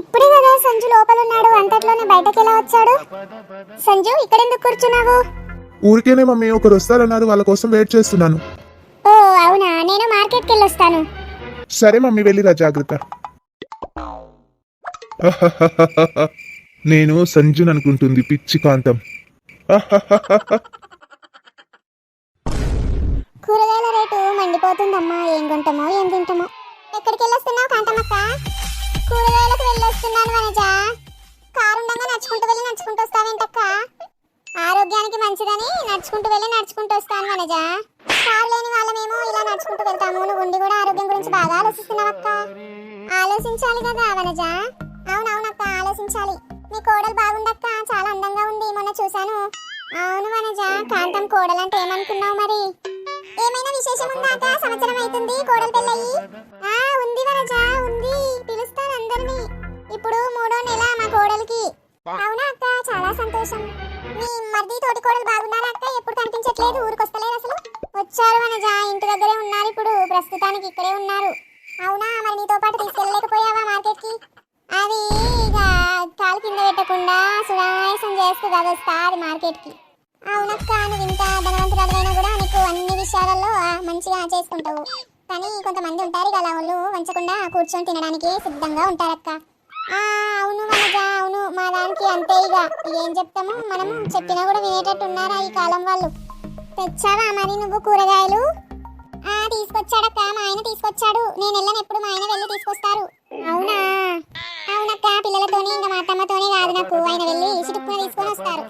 ఇప్పుడే కదా సంజు లోపల ఉన్నాడు అంతట్లోనే బయటకి ఎలా వచ్చాడు? సంజు ఇక్కడ ఎందుకు కూర్చున్నావు? ఊరికేనే మమ్మీ ఒకరు వస్తారన్నారు వాళ్ళ కోసం వెయిట్ చేస్తున్నాను. ఓ అవునా? నేను మార్కెట్కి వెళ్ళొస్తాను. సరే మమ్మీ వెళ్ళిరా జాగ్రత్త. నేను సంజున్ అనుకుంటుంది పిచ్చి కాంతం. కూరగాయల రేటు మండిపోతుందమ్మా. ఏం కొంటామో ఏం తింటామో. ఎక్కడికి వెళ్ళొస్తున్నావు కాంతమ్మక్క? కూరగాయలకు వెళ్ళొస్తున్నాను వనజ. కారుండంగా నడుచుకుంటూ వెళ్ళి నడుచుకుంటూ వస్తావేంటక్క? ఆరోగ్యానికి మంచిదని నడుచుకుంటూ వెళ్ళి నడుచుకుంటూ వస్తాను వనజ. కారు లేని వాళ్ళమేమో ఇలా నడుచుకుంటూ వెళ్తాము. నువ్వు ఉండి కూడా ఆరోగ్యం గురించి బాగా ఆలోచిస్తున్నావక్క. ఆలోచించాలి కదా వనజ. అవునవునక్క ఆలోచించాలి. మీ కోడలు బాగుందక్క చాలా అందంగా ఉంది మొన్న చూశాను. అవును వనజ కాంతం కోడలంటే ఏమనుకున్నావు మరి? ఏమైనా విశేషం ఉందా సంవత్సరం అవుతుంది కోడలు పెళ్ళయి? ఉంది వనజ కోడలికి అవునా అక్క? చాలా సంతోషం. మీ మరిది తోటి కోడలు బాగున్నారా అక్క? ఎప్పుడు కనిపించట్లేదు ఊరికొస్తలేదు అసలు. వచ్చారు వనజ ఇంటి దగ్గరే ఉన్నారు ఇప్పుడు ప్రస్తుతానికి ఇక్కడే ఉన్నారు. అవునా? మరి నీతో పాటు తీసుకెళ్ళలేకపోయావా మార్కెట్కి? అది ఇక కాలు కింద పెట్టకుండా సునాయాసం వస్తా అది మార్కెట్కి. అవునక్క నువ్వు ఇంత ధనవంతురాలైనా కూడా నీకు అన్ని విషయాలలో మంచిగా చేసుకుంటావు. కానీ కొంతమంది ఉంటారు ఇక అలా వాళ్ళు వంచకుండా కూర్చొని తినడానికి సిద్ధంగా ఉంటారక్క. అవును వనజ అవును. మా దానికి అంతే ఇక. ఏం చెప్తాము? మనం చెప్పినా కూడా వినేటట్టు ఉన్నారా ఈ కాలం వాళ్ళు? తెచ్చావా మరి నువ్వు కూరగాయలు? ఆ తీసుకొచ్చాడక్క. మా ఆయన తీసుకొచ్చాడు. నేను వెళ్ళను ఎప్పుడు. మా ఆయన వెళ్ళి తీసుకొస్తారు. అవునా? అవునక్క. పిల్లలతోనే ఇంకా మా అత్తమ్మతోనే కాదు నాకు. ఆయన వెళ్ళి చిటుక్కున తీసుకొని వస్తారు.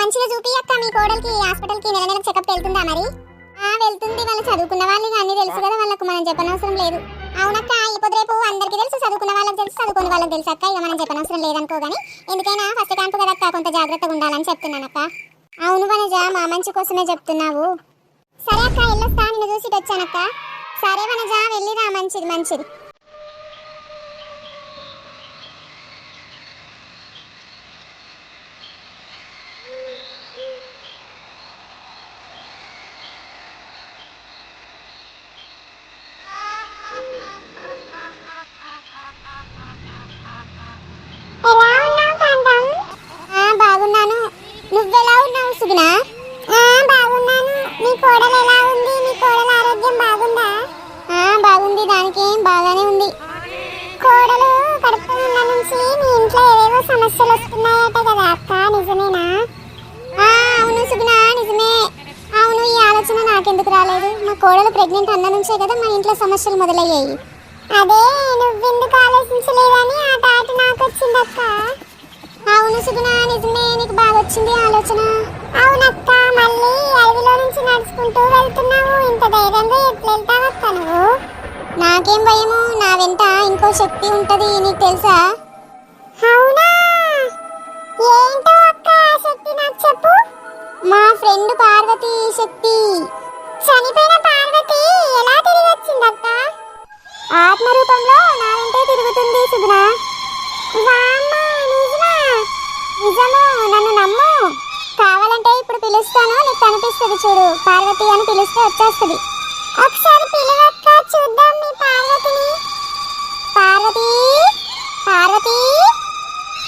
మంచిగా చూపి అక్క మీ కోడలికి హాస్పిటల్కి నెల నెల చెకప్ వెళ్తుందా మరి? ఆ వెళ్తుంది. వాళ్ళు చదువుకున్న వాళ్ళు ఇక అన్ని తెలుసు కదా. వాళ్ళకు మనం చెప్పనవసరం లేదు. అవునక్క ఇప్పుడు రేపు అందరికీ తెలుసు చదువుకున్న వాళ్ళకి తెలుసు చదువుకున్న వాళ్ళకి తెలుసు అక్క. ఇక మనం చెప్పనవసరం లేదనుకో కానీ ఎందుకైనా ఫస్ట్ క్యాంపు కదక్క కొంత జాగ్రత్తగా ఉండాలని చెప్తున్నానక్క అవును వనజ మా మంచి కోసమే చెప్తున్నావు. సరే అక్క వెళ్ళొస్తా నిన్ను చూసి వచ్చానక్క. సరే వనజ వెళ్ళిరా మంచిది మంచిది ఎలా ఉన్నావు కాంతం ఆ బాగున్నాను నువ్వెలా ఉన్నావు సుగుణ ఆ బాగున్నాను నీ కోడలు ఎలా ఉంది నీ కోడల ఆరోగ్యం బాగుందా ఆ ఉంది దానికి ఏం బాగానే ఉంది. కోడలు కడుపుతో నుంచి మీ ఇంట్లో ఏవేవో సమస్యలు వస్తున్నాయట కదా అక్క నిజమేనా? ఆ అవును సుగుణ నిజమే. అవును ఈ ఆలోచన నాకెందుకు రాలేదు. మా కోడలు ప్రెగ్నెంట్ అన్న నుంచే కదా మా ఇంట్లో సమస్యలు మొదలయ్యాయి. అదే నువ్వెందుకు ఆలోచించలేదని ఆ తాట నాకు వచ్చిందక్క అవును సుగుణ నిజమే నీకు బాగా వచ్చింది ఆలోచన. అవునక్క మళ్ళీ అడవిలో నుంచి నడుచుకుంటూ వెళ్తున్నావు. ఇంత ధైర్యంగా ఎట్లా వెళ్తావక్క నువ్వు? నాకేం భయము? నా వెంట ఇంకో శక్తి ఉంటది నీకు తెలుసా? అవునా? ఏంటో అక్క శక్తి నాకు చెప్పు. మా ఫ్రెండ్ పార్వతి శక్తి. చనిపోయిన పార్వతి ఎలా తిరిగి వచ్చిందక్క ఆత్మ రూపంలో నా వెంటే తిరుగుతుంది సుగుణ? నిజము నన్ను నమ్ము. కావాలంటే ఇప్పుడు పిలుస్తాను నీకు కనిపిస్తుంది చూడు. పార్వతి అని పిలిస్తే వచ్చేస్తుంది. ఒకసారి పిలవక్క చూద్దాం మీ పార్వతిని పార్వతి పార్వతి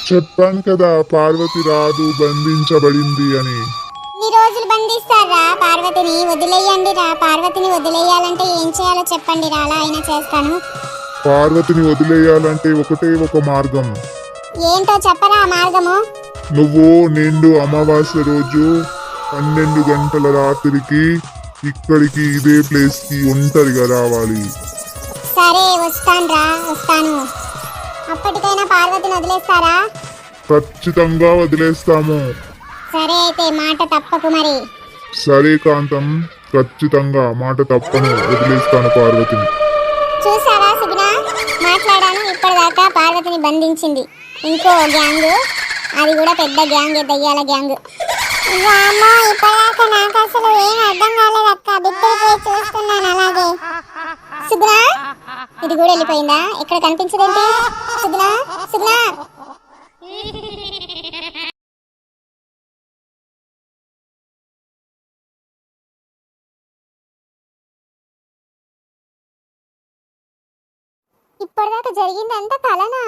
చెప్పాను కదా పార్వతి రాదు బంధించబడింది అని. ఈ రోజులు బంధిస్తారా? పార్వతిని వదిలేయండి రా. పార్వతిని వదిలేయాలంటే ఏం చేయాలో చెప్పండి రా. అలా అయినా చేస్తాను. పార్వతిని వదిలేయాలంటే ఒకటే ఒక మార్గం. ఏంటో చెప్పరా ఆ మార్గము? నువ్వు నిండు అమావాస్య రోజు పన్నెండు గంటల రాత్రికి ఇక్కడికి ఇదే ప్లేస్కి ఒంటరిగా రావాలి. సరే వస్తాను రా. వస్తాను. అప్పటికైనా పార్వతిని వదిలేస్తారా? ఖచ్చితంగా వదిలేస్తాము. సరే అయితే మాట తప్పకు మరి. సరే కాంతం ఖచ్చితంగా మాట తప్పను వదిలేస్తాను పార్వతిని. చూసారా సుగుణ? మాట్లాడాను ఇప్పటిదాకా పార్వతిని బంధించింది. ఇంకో గ్యాంగ్ అది కూడా పెద్ద గ్యాంగ్ దయ్యాల గ్యాంగ్. వామ్మో ఇప్పటిదాకా నాకు అసలు ఏం అర్థం కాలేదు అక్క బిడ్డలు పోయి చూస్తున్నాను అలాగే. సుగుణ ఇది కూడా వెళ్ళిపోయిందా? ఇక్కడ కనిపించదేంటి? సుగుణ సుగుణ ఇప్పటిదాకా జరిగిందంతా కలనా